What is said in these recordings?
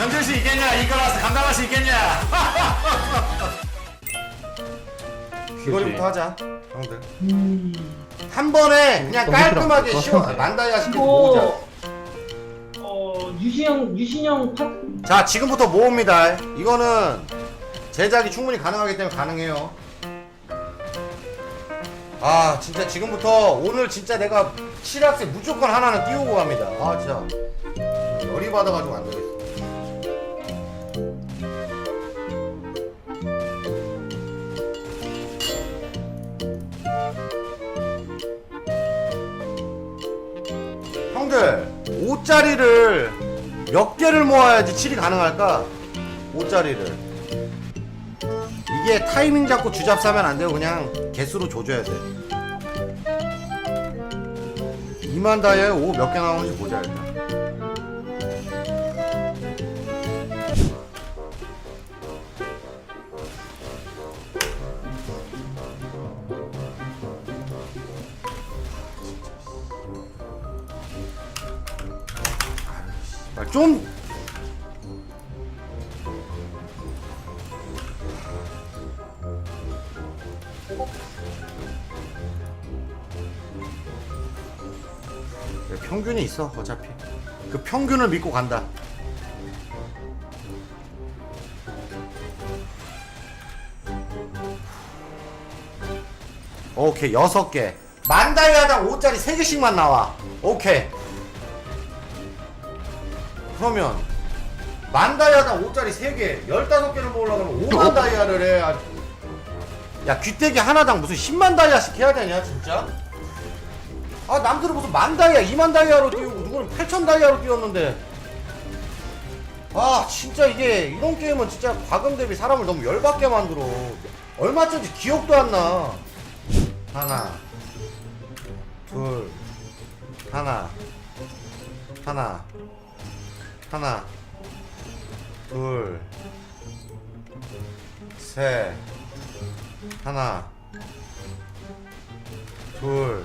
견딜 수 있겠냐? 이거라서 감당할 수 있겠냐? 귀걸이부터 하자, 형들. 한 번에 그냥 깔끔하게 쉬워 만다이아 시키고 모으자. 이거 어 유신형 유신형 파 자, 지금부터 모읍니다. 이거는 제작이 충분히 가능하기 때문에 가능해요. 아, 진짜 지금부터 오늘 진짜 내가 칠학세 무조건 하나는 띄우고 갑니다. 아, 진짜 열이 받아가지고 안 되겠어. 형들 5짜리를 몇 개를 모아야지 7이 가능할까? 5짜리를. 이게 타이밍 잡고 주잡 사면 안 돼요 그냥 개수로 조져야 돼. 2만 다이아에 5 몇 개 나오는지 보자 일단 평균이 있어 어차피. 그 평균을 믿고 간다. 오케이 여섯 개. 만다이아당 5짜리 3개씩만 나와. 오케이. 그러면 만 다이아당 5짜리 3개 15개를 모으려면 5만 다이아를 해. 아, 야 귀때기 하나당 무슨 10만 다이아씩 해야 되냐 진짜 아 남들은 무슨 만 다이아 2만 다이아로 띄우고 누구는 8천 다이아로 띄웠는데. 아 진짜 이게 이런 게임은 진짜 과금 대비 사람을 너무 열받게 만들어. 얼마짜리 기억도 안 나. 하나 둘 하나 하나 하나 둘 셋 하나 둘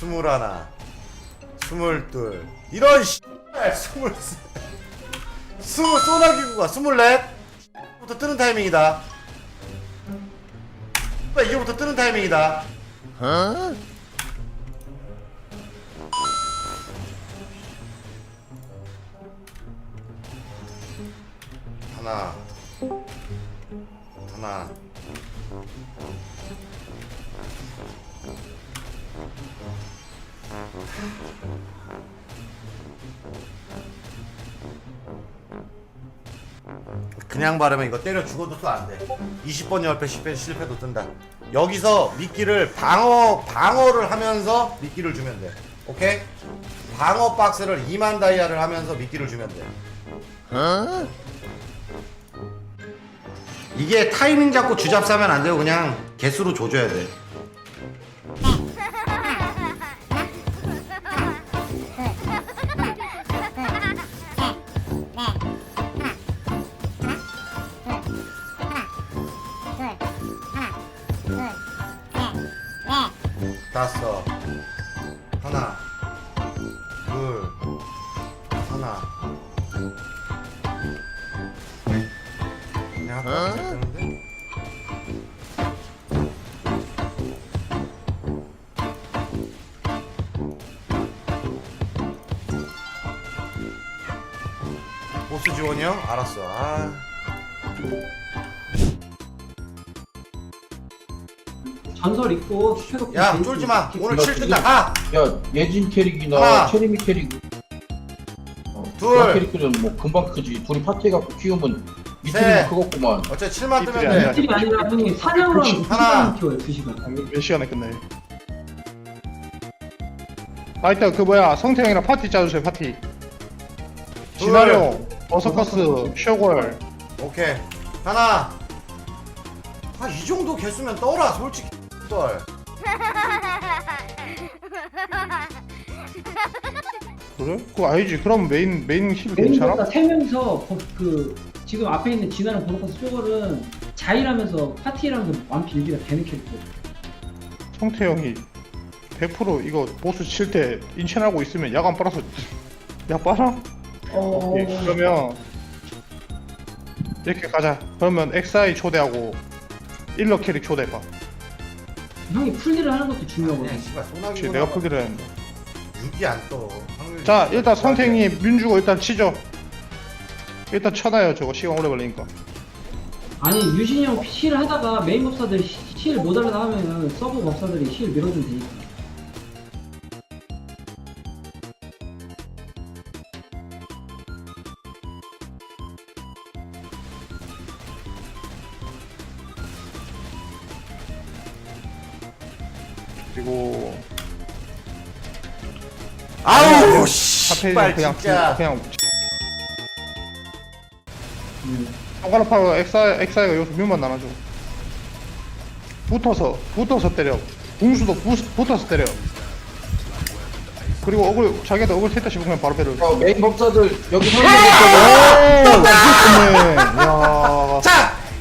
스물하나, 스물둘, 이런 씨발 스물세, 스물 소나기구가 스물넷, 부터 뜨는 타이밍이다. 씨발, 이제부터 뜨는 타이밍이다. 하나, 하나. 그냥 바르면 이거 때려 죽어도 또 안 돼. 20번 열패 10회 실패도 뜬다. 여기서 미끼를 방어 방어를 하면서 미끼를 주면 돼. 오케이? 방어 박스를 2만 다이아를 하면서 미끼를 주면 돼. 이게 타이밍 잡고 주잡 사면 안 돼요. 그냥 개수로 조져야 돼. 다섯. 하나 둘 하나. 내가 어? 되는데? 보스 지원이요? 알았어. 아 전설 있고 최소 야 쫄지 마. 오늘 7 뜬다. 가야 예진 캐릭이나 하나. 체리미 캐릭. 어, 둘. 그 캐릭터는 뭐 금방 크지. 둘이 파티해갖고 키우면 셋. 이틀이면 크겠구만. 어차피 7만 뜨면 아니라 돼. 이틀이 아니라 형님 사냥으로 하면 하나. 2시간 키워요 2 시간. 아, 몇, 몇 시간에 끝나요? 아 이따 그 뭐야 성태 형이랑 파티 짜주세요 파티. 진화룡, 버서커스, 쇼골. 오케이. 하나. 아 이 정도 개수면 떠라 솔직히 떨 그래? 그거 아니지. 그럼 메인 메인 힐 메인보다 괜찮아? 세 명이서 거- 그 지금 앞에 있는 진화랑 보로커스 쇼걸은 자일하면서 파티라면서 완 빌기가 되는 캐릭터. 성태형이 100% 이거 보스 칠 때 인첸하고 있으면 야간 빨아서 야 빨아? 어. 오케이. 그러면 이렇게 가자. 그러면 XI 초대하고 일러 캐릭 초대해봐. 형이 풀리를 하는 것도 중요하거든. 씨발 그렇지 소나기 내가 풀기를 했는데. 6이 안떠 자 일단 성태형이 민주고 일단 치죠. 일단 쳐놔요 저거 시간 오래 걸리니까. 아니 유신이 형 힐 하다가 메인 법사들 힐 모자르다 하면은 서브 법사들이 힐 밀어주면 되니까. 그리고 아우 씨발 그냥 진짜 그냥 음. 손가락파로 엑사 엑사이가 여기서 뮤만 나눠줘. 붙어서 붙어서 때려. 궁수도 부, 붙어서 때려. 그리고 억울 자기한테 억울 셋다 씹으면 바로 배를. 어, 메인 법사들 여기 오, 설명했잖아. 미쳤네. 야, 자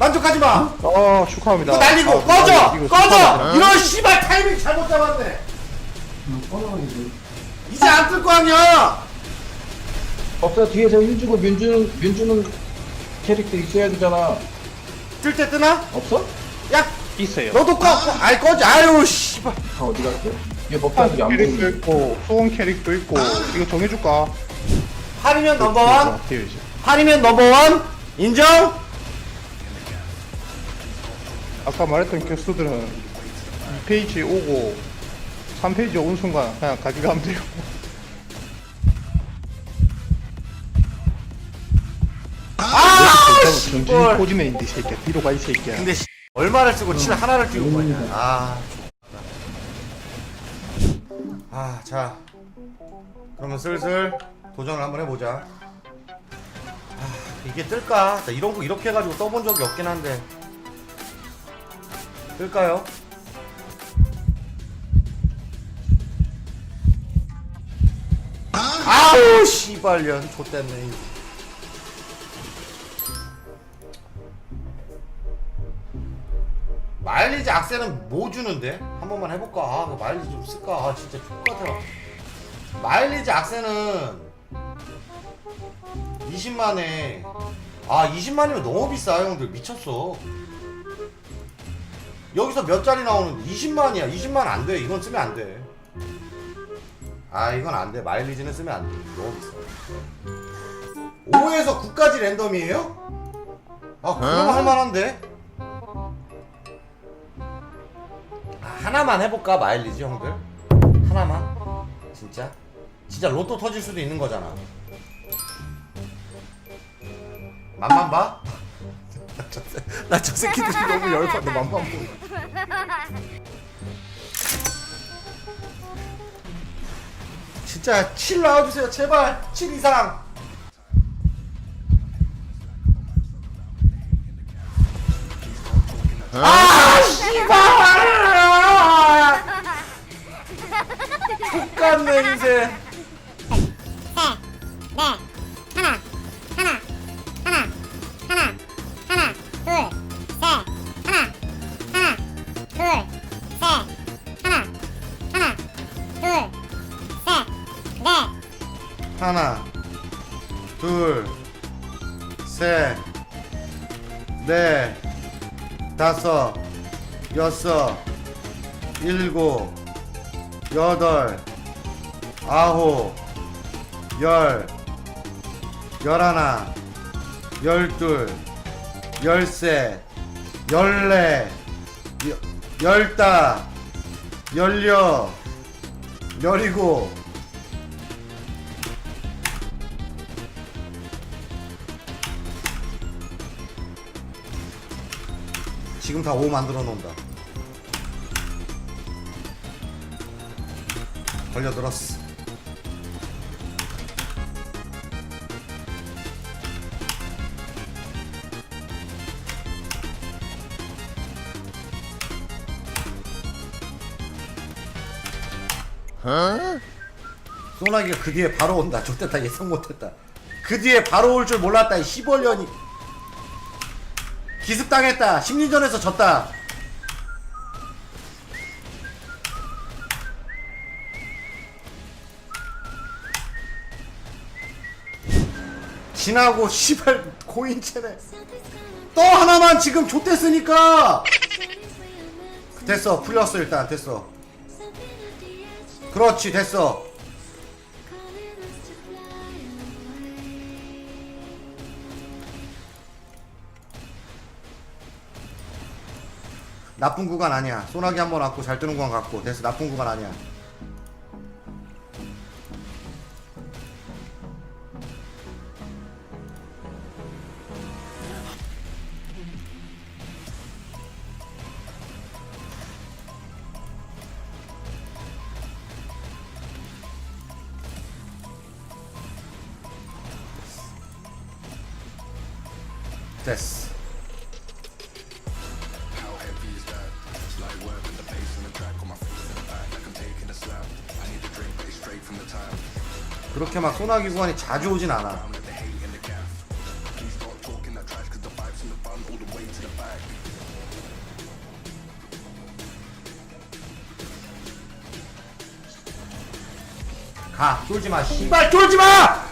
만족하지 마아 축하합니다. 이거 날리고 아, 꺼져 이거 꺼져 축하합니다. 이런 씨발 타이밍 잘못 잡았네 어. 이제 안 뜰 거 아니야 법사 뒤에서 힐 주고 민 주는 민 주는 캐릭터 있어야 되잖아. 뜰 때 뜨나? 없어? 야 있어요. 너도 꺼 꺼- 아이 꺼져 아유 씨발 다 어디 갔어? 얘안 보이네. 있고 수원 캐릭도 있고 이거 정해줄까? 8이면 넘버원 뒤에 이제. 8이면 넘버원 인정? 아까 말했던 개수들은 2페이지 오고 3페이지 온 순간 그냥 가져가면 돼요. 아 전진 씨발 포지네 인데 새끼야 뒤로 가 이 새끼야. 근데 씨, 얼마를 쓰고 칠 하나를 띄운 거냐 아 아, 자. 그러면 슬슬 도전을 한번 해보자. 아, 이게 뜰까? 나 이런 거 이렇게 해가지고 떠본 적이 없긴 한데. 뜰까요? 아우, 씨발년. 좆됐네. 마일리지 악셀은 뭐 주는데? 한 번만 해볼까? 아, 그 마일리지 좀 쓸까? 아, 진짜 X같아. 마일리지 악셀은 20만에 아 20만이면 너무 비싸 형들 미쳤어 여기서 몇 짜리 나오는 20만이야. 20만 안돼. 이건 쓰면 안돼. 아 이건 안돼. 마일리지는 쓰면 안돼. 너무 비싸. 5에서 9까지 랜덤이에요? 아 그럼 할만한데? 아, 하나만 해볼까 마일리지 형들? 하나만? 진짜? 진짜 로또 터질 수도 있는 거잖아. 맘만 봐? 나 저 새끼들이 너무 열받아. 맘만 보고. 진짜 7 나와주세요. 제발. 7 이상. 아 씨발! 족같네 이 하나, 둘, 셋, 넷, 다섯, 여섯, 일곱, 여덟, 아홉, 열, 열하나, 열둘, 열셋, 열넷, 여- 열다, 열여, 열이곱, 지금 다 5 만들어 놓은다. 걸려들었어. 어? 소나기가 그 뒤에 바로 온다. 좋겠다 예상 못했다. 그 뒤에 바로 올 줄 몰랐다 이 시벌년이. 기습당했다. 심리전에서 졌다. 지나고 시발 고인체네. 또 하나만 지금 좆됐으니까 됐어 풀렸어 일단 됐어 그렇지 됐어 나쁜 구간 아니야. 소나기 한번 왔고 잘 뜨는 구간 같고. 됐어. 나쁜 구간 아니야. 됐어 그렇게 막 소나기 구간이 자주 오진 않아. 가 쫄지 마 씨발 쫄지 마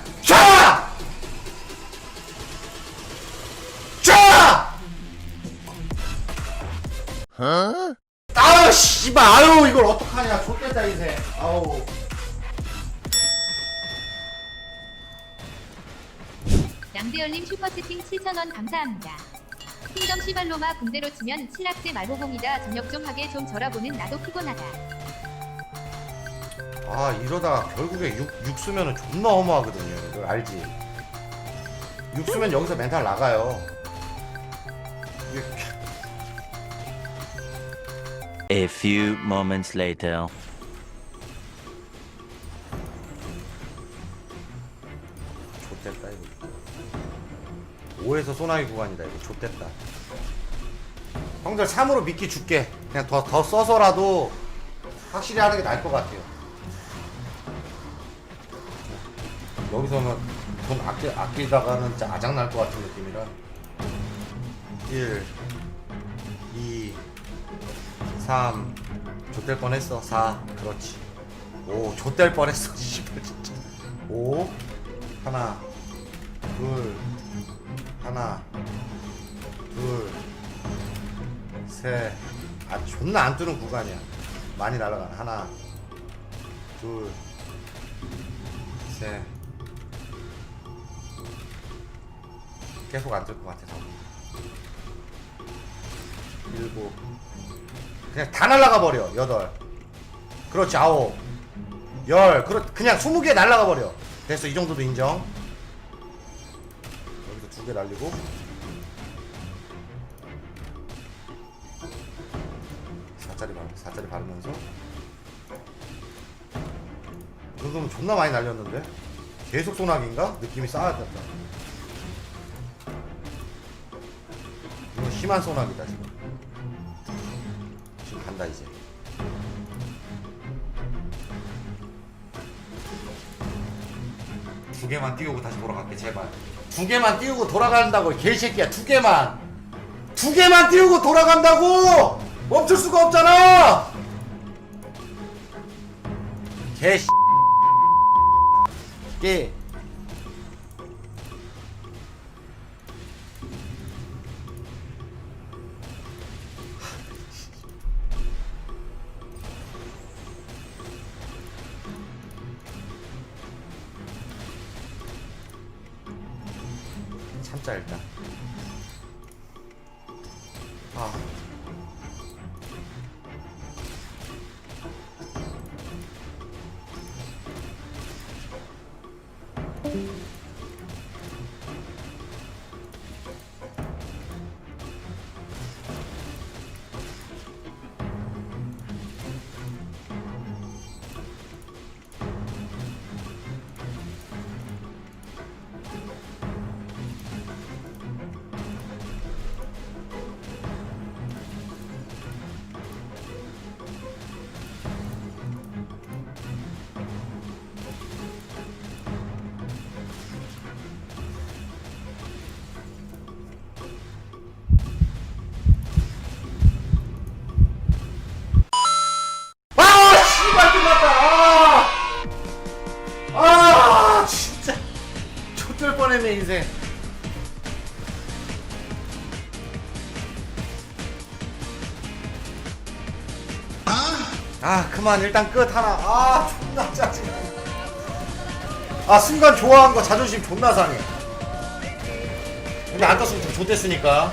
님 슈퍼채팅 7,000원 감사합니다. 킹덤 시발로마 군대로 치면 칠락제 말호공이다. 저녁 좀 하게 좀 절아보는 나도 피곤하다. 아 이러다가 결국에 육, 육수면은 존나 허무하거든요 이걸 알지 육수면 여기서 멘탈 나가요 이게 A few moments later. 5에서 소나기 구간이다. 이거 좆됐다. 형들 3으로 미끼 줄게. 그냥 더, 더 써서라도 확실히 하는 게 나을 것 같아요. 여기서는 돈 아끼, 아끼다가는 진짜 아작날 것 같은 느낌이라. 1 2 3 좆될 뻔했어. 4 그렇지. 5 좆될 뻔했어. 씨발 진짜. 5 하나 둘 하나 둘셋아 존나 안 뜨는 구간이야. 많이 날아가네. 하나 둘셋. 계속 안 뜰 것 같아 서. 일곱. 그냥 다 날아가 버려. 여덟. 그렇지 아홉. 열. 그렇 그냥 스무 개 날아가 버려. 됐어. 이 정도도 인정 개 날리고. 사짜리 바르 사짜리 바르면서. 이 정도면 존나 많이 날렸는데? 계속 소나기인가? 느낌이 쌓였다. 이건 심한 소나기다 지금. 지금 간다 이제. 두 개만 띄우고 다시 돌아갈게 제발 두 개만 띄우고 돌아간다고 이 개새끼야 두 개만. 두 개만 띄우고 돌아간다고! 멈출 수가 없잖아! 개 개. 참자 아 아 그만. 일단 끝 하나. 아 존나 짜증나 아 순간 좋아한 거 자존심 존나 상해. 근데 안 떴으면 좀 좋댔으니까